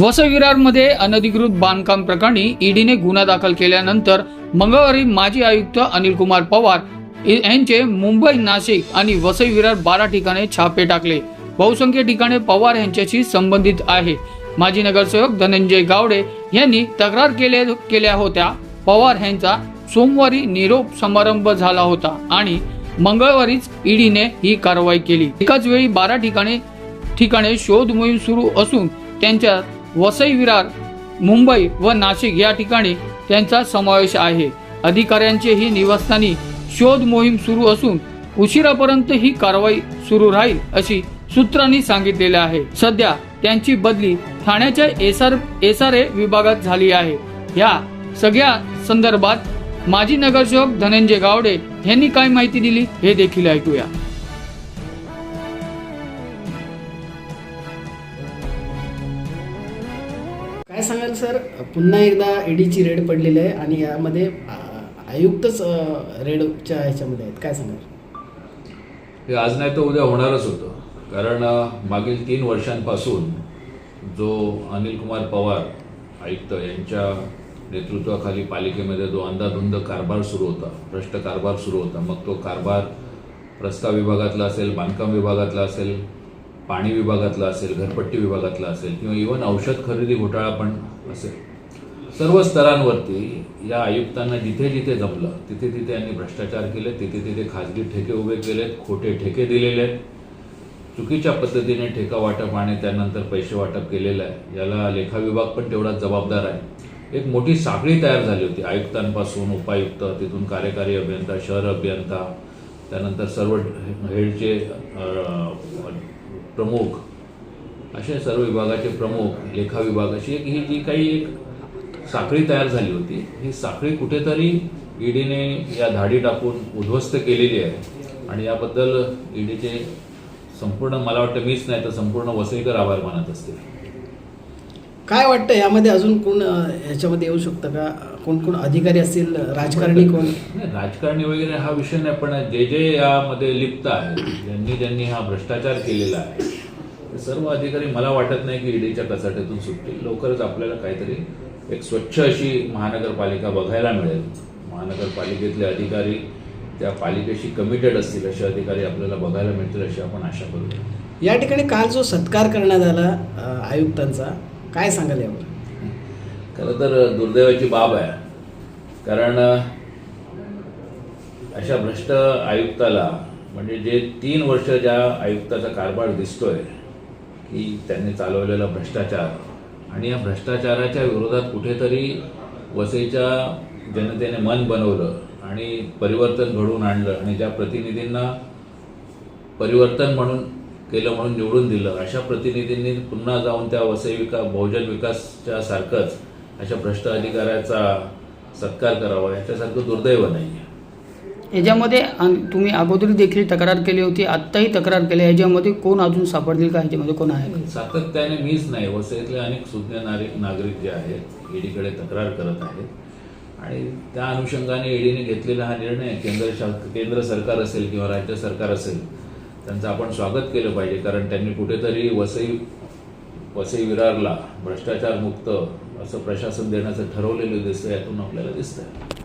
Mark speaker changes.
Speaker 1: वसविरारमध्ये अनधिकृत बांधकाम प्रकरणी ईडीने गुन्हा दाखल केल्यानंतर मंगळवारी माजी आयुक्त अनिल कुमार पवार यांचे मुंबई नाशिक आणि वसई विरार बारा ठिकाणी छापे टाकले. बहुसंख्य ठिकाणे पवार यांच्याशी संबंधित आहे. माजी नगरसेवक धनंजय गावडे यांनी तक्रार केल्या केल्या होत्या. पवार यांचा सोमवारी निरोप समारंभ झाला होता आणि मंगळवारीच ईडीने ही कारवाई केली. एकाच वेळी बारा ठिकाणी ठिकाणी शोध मोहीम सुरू असून त्यांच्या वसई विरार मुंबई व नाशिक या ठिकाणी त्यांचा समावेश आहे. अधिकाऱ्यांचे ही निवासस्थानी शोध मोहीम सुरू असून उशिरापर्यंत ही कारवाई सुरू राहील अशी सूत्रांनी सांगितलेले आहे. सध्या त्यांची बदली ठाण्याच्या एसआर एसआरए विभागात झाली आहे. या सगळ्या संदर्भात माजी नगरसेवक धनंजय गावडे यांनी काय माहिती दिली हे देखील ऐकूया.
Speaker 2: काय सांगाल सर? पुन्हा एकदा ईडीची रेड पडलेली आहे आणि यामध्ये आयुक्तच रेडच्या ह्याच्यामध्ये आहेत. काय सांगाल?
Speaker 3: हे आज नाही तर उद्या होणारच होतं. कारण मागील तीन वर्षांपासून जो अनिल कुमार पवार आयुक्त यांच्या नेतृत्वाखाली पालिकेमध्ये जो अंदाधुंद कारभार सुरू होता भ्रष्ट कारभार सुरू होता मग तो कारभार रस्ता विभागातला असेल बांधकाम विभागातला असेल पाणी विभागातला असेल घरपट्टी विभागातला असेल किंवा इवन औषध खरेदी घोटाळा पण असेल सर्व स्तरांवरती या आयुक्तांना जिथे जिथे जमलं तिथे तिथे यांनी भ्रष्टाचार केले तिथे तिथे खाजगी ठेके उभे केलेत खोटे ठेके दिलेले आहेत. चुकीच्या पद्धतीने ठेका वाटप आणि त्यानंतर पैसे वाटप केलेलं आहे. याला लेखा विभाग पण तेवढाच जबाबदार आहे. एक मोठी साखळी तयार झाली होती. आयुक्तांपासून उपायुक्त तिथून कार्यकारी अभियंता शहर अभियंता त्यानंतर सर्व हेडचे प्रमुख. असे सर्व विभागाचे प्रमुख लेखा विभागाची एक ही जी काही एक साखळी तयार झाली होती ही साखळी कुठेतरी ईडीने या धाडी टाकून उद्ध्वस्त केलेली आहे. आणि याबद्दल ईडीचे संपूर्ण मला वाटतं मीच नाही तर संपूर्ण वसईकर आभार मानत असतील.
Speaker 2: काय वाटतं यामध्ये अजून कोण ह्याच्यामध्ये येऊ शकतं का? कोण कोण अधिकारी असतील राजकारणी कोण?
Speaker 3: नाही राजकारणी वगैरे हा विषय नाही पण जे जे यामध्ये लिप्त आहेत ज्यांनी ज्यांनी हा भ्रष्टाचार केलेला आहे सर्व अधिकारी मला वाटत नाही की ईडीच्या कचाट्यातून सुटतील. लवकरच आपल्याला काहीतरी एक स्वच्छ अशी महानगरपालिका बघायला मिळेल. महानगरपालिकेतले अधिकारी त्या पालिकेशी कमिटेड असतील असे अधिकारी आपल्याला बघायला मिळतील अशी आपण आशा करूया
Speaker 2: या ठिकाणी काल जो सत्कार करण्यात आला आयुक्तांचा काय सांगाल यावर?
Speaker 3: खरं तर दुर्दैवाची बाब आहे. कारण अशा भ्रष्ट आयुक्ताला म्हणजे जे तीन वर्ष ज्या आयुक्ताचा कारभार दिसतोय की त्यांनी चालवलेला भ्रष्टाचार आणि या भ्रष्टाचाराच्या विरोधात कुठेतरी वसईच्या जनतेने मन बनवलं आणि परिवर्तन घडवून आणलं आणि ज्या प्रतिनिधींना परिवर्तन म्हणून केलं म्हणून निवडून दिलं. अशा प्रतिनिधींनी पुन्हा जाऊन त्या वसई विकास बहुजन विकासच्या सारखंच अशा भ्रष्ट अधिकाऱ्याचा सत्कार करावा. याच्यासारखं दुर्दैव नाही आहे
Speaker 1: याच्यामध्ये तुम्ही अगोदर देखील तक्रार केली होती आत्ताही तक्रार केली आहे. याच्यामध्ये कोण अजून सापडतील का? ह्याच्यामध्ये कोण आहे?
Speaker 3: सातत्याने मीच नाही. वसईतले अनेक सुज्ञ नागरिक नागरिक जे आहेत ईडीकडे तक्रार करत आहेत. आणि त्या अनुषंगाने ईडीने घेतलेला हा निर्णय केंद्र शा केंद्र सरकार असेल किंवा राज्य सरकार असेल त्यांचं आपण स्वागत केलं पाहिजे कारण त्यांनी कुठेतरी वसई वसई विरारला भ्रष्टाचार मुक्त असं प्रशासन देण्याचं ठरवलेलं दिसतं यातून आपल्याला दिसतंय.